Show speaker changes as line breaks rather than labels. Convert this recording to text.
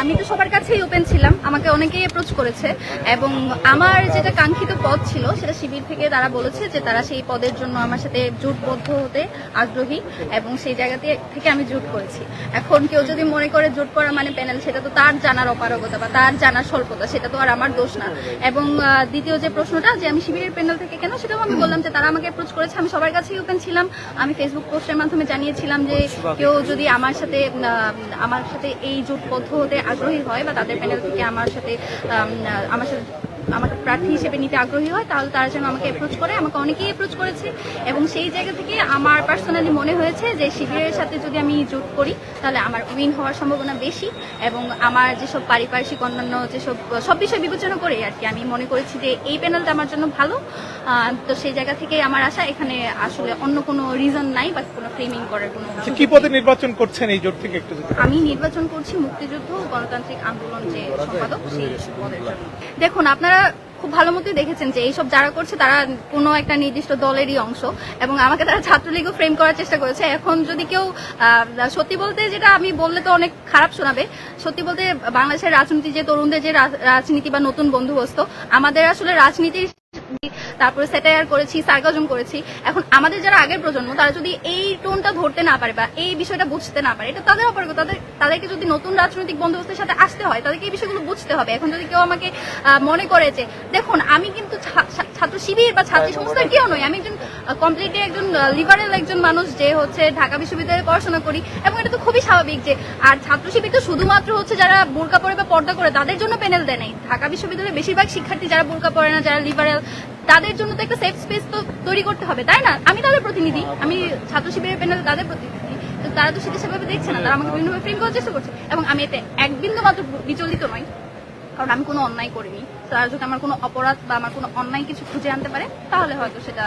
আমি তো সবার কাছেই ওপেন ছিলাম আমাকে অনেকেই অ্যাপ্রোচ করেছে এবং আমার যেটা কাঙ্ক্ষিত পদ ছিল সেটা শিবির থেকে তারা বলেছে যে তারা সেই পদের জন্য আমার সাথে জোটবদ্ধ হতে আগ্রহী এবং সেই জায়গাতে থেকে আমি জোট করেছি। এখন কেউ যদি মনে করে জোট করা মানে প্যানেল সেটা তো তার জানার অপারগতা বা তার জানার স্বল্পতা সেটা তো আর আমার দোষ না। এবং দ্বিতীয় যে প্রশ্নটা যে আমি শিবিরের প্যানেল থেকে কেন সেটাও আমি বললাম যে তারা আমাকে অ্যাপ্রোচ করেছে আমি সবার কাছেই ওপেন ছিলাম। আমি ফেসবুক পোস্টের মাধ্যমে জানিয়েছিলাম যে কেউ যদি আমার সাথে আমার সাথে এই জোটবদ্ধ হতে আগ্রহী হয় বা তাদের প্যানেল থেকে আমার সাথে আম, আমার সাথে আমাকে প্রার্থী হিসেবে নিতে আগ্রহী হয় তাহলে তারা যেন আমাকে অ্যাপ্রোচ করে। আমাকে অনেকেই অ্যাপ্রোচ করেছে এবং সেই জায়গা থেকে আমার পার্সোনালি মনে হয়েছে যে শিবিরের সাথে যদি আমি জোট করি তাহলে আমার উইন হওয়ার সম্ভাবনা বেশি এবং আমার যেসব পারিপার্শ্বিক অন্যান্য যেসব সব বিষয় বিবেচনা করে আর কি আমি মনে করেছি যে এই প্যানেলটা আমার জন্য ভালো। তো সেই জায়গা থেকে আমার আশা এখানে আসলে অন্য কোনো রিজন নাই বা কোনো ফ্রেমিং করার কোনো
আচ্ছা, কি পদে নির্বাচন করছেন এই জোট থেকে একটু
আমি নির্বাচন করছি মুক্তিযুদ্ধ গণতান্ত্রিক আন্দোলন যে সম্পাদক সেই পদের জন্য। দেখুন আপনারা খুব ভালো মতোই দেখেছেন যে এইসব যারা করছে তারা কোনো একটা নির্দিষ্ট দলেরই অংশ এবং আমাকে তারা ছাত্রলীগও ফ্রেম করার চেষ্টা করেছে। এখন যদি কেউ সত্যি বলতে যেটা আমি বললে তো অনেক খারাপ শোনাবে। সত্যি বলতে বাংলাদেশের রাজনীতি যে তরুণদের যে রাজনীতি বা নতুন বন্ধুবস্ত আমাদের আসলে রাজনীতির তারপরে স্যাটায়ার করেছি সার্কাজম করেছি। এখন আমাদের যারা আগের প্রজন্ম, তারা যদি এই টোনটা ধরতে না পারে বা এই বিষয়টা বুঝতে না পারে, এটা তাদের অপরাধ। তাদের তাদেরকে যদি নতুন রাজনৈতিক বন্দোবস্তের সাথে আসতে হয় তাদেরকে এই বিষয়গুলো বুঝতে হবে। এখন যদি কেউ আমাকে মনে করে যে দেখুন আমি কিন্তু ছাত্র শিবির বা ছাত্রী সংস্থার কেউ নই। আমি একজন কমপ্লিটলি একজন লিবারেল একজন মানুষ যে হচ্ছে ঢাকা বিশ্ববিদ্যালয়ে পড়াশোনা করি। এবং এটা তো খুবই স্বাভাবিক যে আর ছাত্র শিবির তো শুধুমাত্র হচ্ছে যারা বোরকা পরে বা পর্দা করে তাদের জন্য প্যানেল দেয় নাই। ঢাকা বিশ্ববিদ্যালয়ের বেশিরভাগ শিক্ষার্থী যারা বোরকা পরে না যারা লিবারেল তাদের জন্য তো একটা সেফ স্পেস তো তৈরি করতে হবে তাই না? আমি তাদের প্রতিনিধি। আমি ছাত্র শিবিরের প্যানেল তাদের প্রতিনিধি। তারা তো সেটা সেভাবে দেখছে না, তারা আমাকে বিভিন্নভাবে ফ্রেম করার চেষ্টা করছে। এবং আমি এতে এক বিন্দু মাত্র বিচলিত নই, কারণ আমি কোনো অন্যায় করিনি। তারা যদি আমার কোনো অপরাধ বা আমার কোনো অন্যায় কিছু খুঁজে আনতে পারে, তাহলে হয়তো সেটা